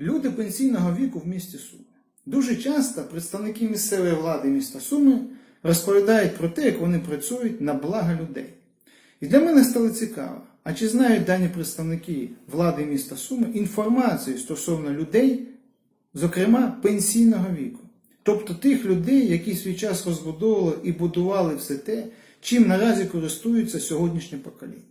Люди пенсійного віку в місті Суми. Дуже часто представники місцевої влади міста Суми розповідають про те, як вони працюють на благо людей. І для мене стало цікаво, а чи знають дані представники влади міста Суми інформацію стосовно людей, зокрема пенсійного віку, тобто тих людей, які свій час розбудовували і будували все те, чим наразі користується сьогоднішнє покоління.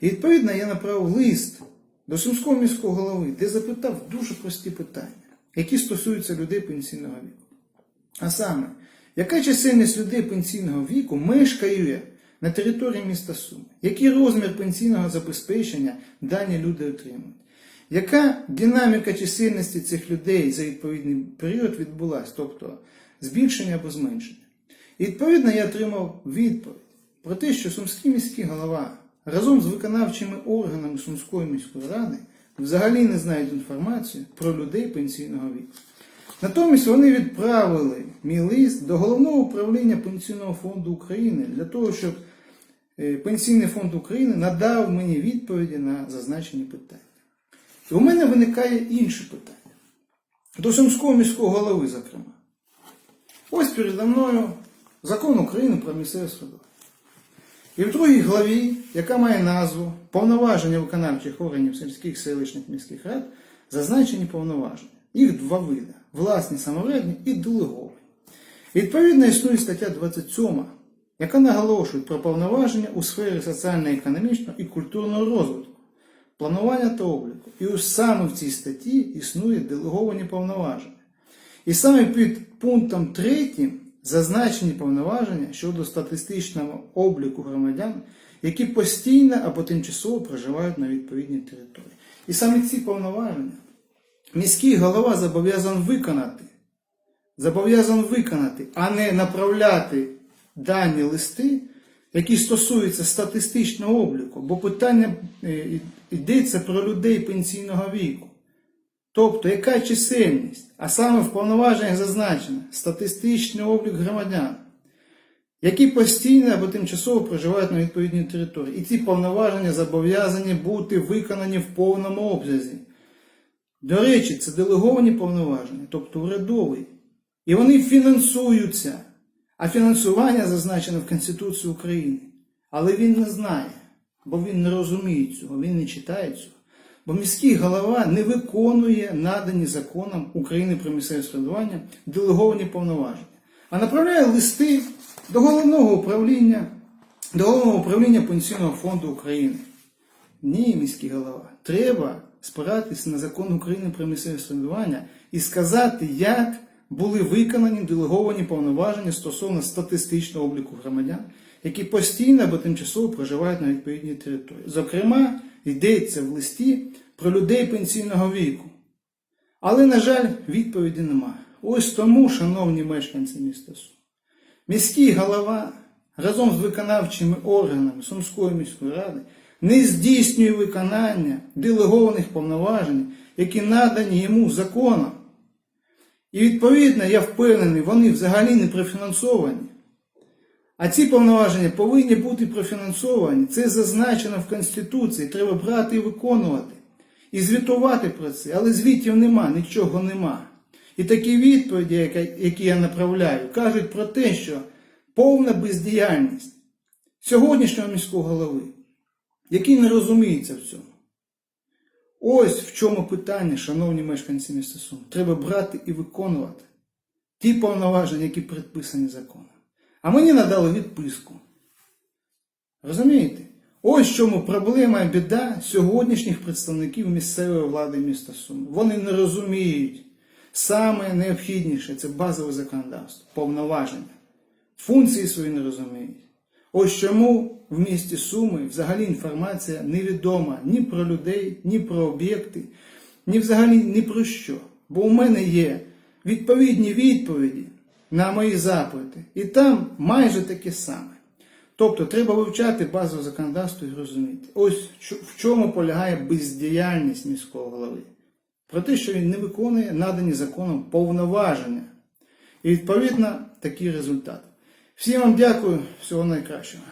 І відповідно я направив лист до Сумського міського голови, де запитав дуже прості питання, які стосуються людей пенсійного віку. А саме, яка чисельність людей пенсійного віку мешкає на території міста Суми? Який розмір пенсійного забезпечення дані люди отримують? Яка динаміка чисельності цих людей за відповідний період відбулася, тобто збільшення або зменшення? І відповідно я отримав відповідь про те, що Сумський міський голова разом з виконавчими органами Сумської міської ради взагалі не знають інформацію про людей пенсійного віку. Натомість вони відправили мій лист до головного управління Пенсійного фонду України для того, щоб е, Пенсійний фонд України надав мені відповіді на зазначені питання. І у мене виникає інше питання. До Сумського міського голови, зокрема. Ось передо мною закон України про місцеве самоврядування. І в другій главі, яка має назву Повноваження виконавчих органів сільських селищних міських рад, зазначені повноваження. Їх два види власні самоврядні і делеговані. Відповідно, існує стаття 27, яка наголошує про повноваження у сфері соціально-економічного і культурного розвитку, планування та обліку. І саме в цій статті існує делеговані повноваження. І саме під пунктом 3 зазначені повноваження щодо статистичного обліку громадян, які постійно або тимчасово проживають на відповідній території. І саме ці повноваження міський голова зобов'язаний виконати, зобов'язаний виконати, а не направляти дані листи, які стосуються статистичного обліку, бо питання е, йдеться про людей пенсійного віку. Тобто, яка чисельність, а саме в повноваженнях зазначено статистичний облік громадян, які постійно або тимчасово проживають на відповідній території. І ці повноваження зобов'язані бути виконані в повному обсязі. До речі, це делеговані повноваження, тобто урядові. І вони фінансуються. А фінансування зазначено в Конституції України. Але він не знає, бо він не розуміє цього, він не читає цього. Бо міський голова не виконує надані законом України про місцеве самоврядування делеговані повноваження, а направляє листи до головного управління, до головного управління Пенсійного фонду України. Ні, міський голова, треба спиратися на закон України про місцеве самоврядування і сказати, як були виконані делеговані повноваження стосовно статистичного обліку громадян, які постійно або тимчасово проживають на відповідній території. Зокрема, йдеться в листі про людей пенсійного віку. Але, на жаль, відповіді немає. Ось тому, шановні мешканці міста Сум, міський голова разом з виконавчими органами Сумської міської ради не здійснює виконання делегованих повноважень, які надані йому законом. І відповідно, я впевнений, вони взагалі не профінансовані. А ці повноваження повинні бути профінансовані. Це зазначено в Конституції. Треба брати і виконувати. І звітувати про це. Але звітів нема, нічого нема. І такі відповіді, які я направляю, кажуть про те, що повна бездіяльність сьогоднішнього міського голови, який не розуміється в цьому. Ось в чому питання, шановні мешканці міста Сум. Треба брати і виконувати ті повноваження, які предписані законом. А мені надали відписку. Розумієте? Ось чому проблема і біда сьогоднішніх представників місцевої влади міста Суми. Вони не розуміють. Саме необхідніше це базове законодавство, повноваження. Функції свої не розуміють. Ось чому в місті Суми взагалі інформація невідома ні про людей, ні про об'єкти, ні взагалі ні про що. Бо у мене є відповідні відповіді на мої запити, і там майже таке саме. Тобто треба вивчати базове законодавство і розуміти. Ось в чому полягає бездіяльність міського голови. Про те, що він не виконує надані законом повноваження. І відповідно такий результат. Всім вам дякую, всього найкращого.